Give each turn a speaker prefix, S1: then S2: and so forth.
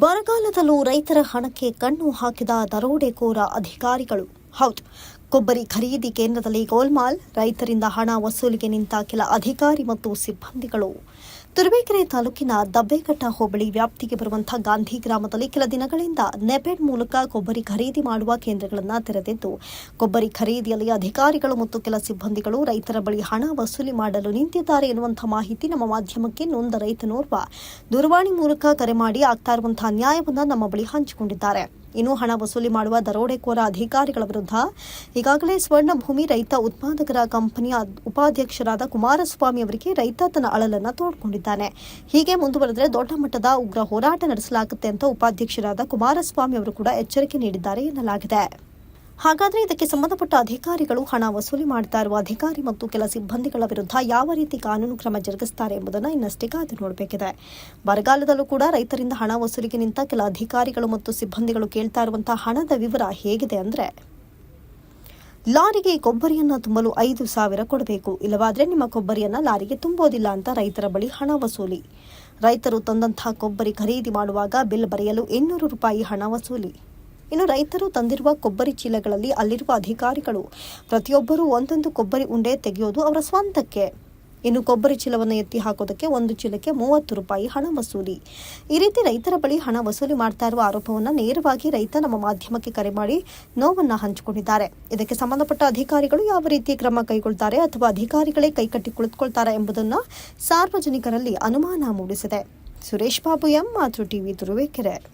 S1: ಬರಗಾಲದಲ್ಲೂ ರೈತರ ಹಣಕ್ಕೆ ಕಣ್ಣು ಹಾಕಿದ ದರೋಡೆಕೋರ ಅಧಿಕಾರಿಗಳು. ಹೌದು, ಕೊಬ್ಬರಿ ಖರೀದಿ ಕೇಂದ್ರದಲ್ಲಿ ಗೋಲ್ಮಾಲ್ ರೈತರಿಂದ ಹಣ ವಸೂಲಿಗೆ ನಿಂತ ಕೆಲ ಅಧಿಕಾರಿ ಮತ್ತು ಸಿಬ್ಬಂದಿಗಳು. ತುರುವೇಕೆರೆ ತಾಲೂಕಿನ ದಬ್ಬೆಘಟ್ಟ ಹೋಬಳಿ ವ್ಯಾಪ್ತಿಗೆ ಬರುವಂತಹ ಗಾಂಧಿ ಗ್ರಾಮದಲ್ಲಿ ಕೆಲ ದಿನಗಳಿಂದ ನೆಪೆಡ್ ಮೂಲಕ ಕೊಬ್ಬರಿ ಖರೀದಿ ಮಾಡುವ ಕೇಂದ್ರಗಳನ್ನು ತೆರೆದಿದ್ದು, ಕೊಬ್ಬರಿ ಖರೀದಿಯಲ್ಲಿ ಅಧಿಕಾರಿಗಳು ಮತ್ತು ಕೆಲ ಸಿಬ್ಬಂದಿಗಳು ರೈತರ ಬಳಿ ಹಣ ವಸೂಲಿ ಮಾಡಲು ನಿಂತಿದ್ದಾರೆ ಎನ್ನುವಂತಹ ಮಾಹಿತಿ ನಮ್ಮ ಮಾಧ್ಯಮಕ್ಕೆ ನೊಂದ ರೈತನೋರ್ವ ದೂರವಾಣಿ ಮೂಲಕ ಕರೆ ಮಾಡಿ ಆಗ್ತಾ ಇರುವಂತಹ ನ್ಯಾಯವನ್ನು ನಮ್ಮ ಬಳಿ ಹಂಚಿಕೊಂಡಿದ್ದಾರೆ. ಇನ್ನು ಹಣ ವಸೂಲಿ ಮಾಡುವ ದರೋಡೆಕೋರ ಅಧಿಕಾರಿಗಳ ವಿರುದ್ಧ ಈಗಾಗಲೇ ಸ್ವರ್ಣಭೂಮಿ ರೈತ ಉತ್ಪಾದಕರ ಕಂಪನಿಯ ಉಪಾಧ್ಯಕ್ಷರಾದ ಕುಮಾರಸ್ವಾಮಿ ಅವರಿಗೆ ರೈತ ತನ್ನ ಅಳಲನ್ನು ತೋಡ್ಕೊಂಡಿದ್ದಾನೆ. ಹೀಗೆ ಮುಂದುವರೆದರೆ ದೊಡ್ಡ ಮಟ್ಟದ ಉಗ್ರ ಹೋರಾಟ ನಡೆಸಲಾಗುತ್ತೆ ಅಂತ ಉಪಾಧ್ಯಕ್ಷರಾದ ಕುಮಾರಸ್ವಾಮಿ ಅವರು ಕೂಡ ಎಚ್ಚರಿಕೆ ನೀಡಿದ್ದಾರೆ ಎನ್ನಲಾಗಿದೆ. ಹಾಗಾದ್ರೆ ಇದಕ್ಕೆ ಸಂಬಂಧಪಟ್ಟ ಅಧಿಕಾರಿಗಳು ಹಣ ವಸೂಲಿ ಮಾಡ್ತಾ ಇರುವ ಅಧಿಕಾರಿ ಮತ್ತು ಕೆಲ ಸಿಬ್ಬಂದಿಗಳ ವಿರುದ್ಧ ಯಾವ ರೀತಿ ಕಾನೂನು ಕ್ರಮ ಜರುಗಿಸುತ್ತಾರೆ ಎಂಬುದನ್ನು ಇನ್ನಷ್ಟೇ ಕಾದು ನೋಡಬೇಕಿದೆ. ಬರಗಾಲದಲ್ಲೂ ಕೂಡ ರೈತರಿಂದ ಹಣ ವಸೂಲಿಗೆ ನಿಂತ ಕೆಲ ಅಧಿಕಾರಿಗಳು ಮತ್ತು ಸಿಬ್ಬಂದಿಗಳು ಕೇಳ್ತಾ ಇರುವಂತಹ ಹಣದ ವಿವರ ಹೇಗಿದೆ ಅಂದರೆ, ಲಾರಿಗೆ ಕೊಬ್ಬರಿಯನ್ನು ತುಂಬಲು ಐದು ಸಾವಿರ ಕೊಡಬೇಕು, ಇಲ್ಲವಾದ್ರೆ ನಿಮ್ಮ ಕೊಬ್ಬರಿಯನ್ನು ಲಾರಿಗೆ ತುಂಬೋದಿಲ್ಲ ಅಂತ ರೈತರ ಬಳಿ ಹಣ ವಸೂಲಿ. ರೈತರು ತಂದಂತಹ ಕೊಬ್ಬರಿ ಖರೀದಿ ಮಾಡುವಾಗ ಬಿಲ್ ಬರೆಯಲು ಇನ್ನೂರು ರೂಪಾಯಿ ಹಣ ವಸೂಲಿ. ಇನ್ನು ರೈತರು ತಂದಿರುವ ಕೊಬ್ಬರಿ ಚೀಲಗಳಲ್ಲಿ ಅಲ್ಲಿರುವ ಅಧಿಕಾರಿಗಳು ಪ್ರತಿಯೊಬ್ಬರೂ ಒಂದೊಂದು ಕೊಬ್ಬರಿ ಉಂಡೆ ತೆಗೆಯೋದು ಅವರ ಸ್ವಂತಕ್ಕೆ. ಇನ್ನು ಕೊಬ್ಬರಿ ಚೀಲವನ್ನು ಎತ್ತಿ ಹಾಕೋದಕ್ಕೆ ಒಂದು ಚೀಲಕ್ಕೆ ಮೂವತ್ತು ರೂಪಾಯಿ ಹಣ ವಸೂಲಿ. ಈ ರೀತಿ ರೈತರ ಬಳಿ ಹಣ ವಸೂಲಿ ಮಾಡ್ತಾ ಇರುವ ಆರೋಪವನ್ನು ನೇರವಾಗಿ ರೈತ ನಮ್ಮ ಮಾಧ್ಯಮಕ್ಕೆ ಕರೆ ಮಾಡಿ ನೋವನ್ನು ಹಂಚಿಕೊಂಡಿದ್ದಾರೆ. ಇದಕ್ಕೆ ಸಂಬಂಧಪಟ್ಟ ಅಧಿಕಾರಿಗಳು ಯಾವ ರೀತಿ ಕ್ರಮ ಕೈಗೊಳ್ತಾರೆ ಅಥವಾ ಅಧಿಕಾರಿಗಳೇ ಕೈಕಟ್ಟಿ ಕುಳಿತುಕೊಳ್ತಾರೆ ಎಂಬುದನ್ನು ಸಾರ್ವಜನಿಕರಲ್ಲಿ ಅನುಮಾನ ಮೂಡಿಸಿದೆ. Suresh Babu M Matru TV Turuvekere.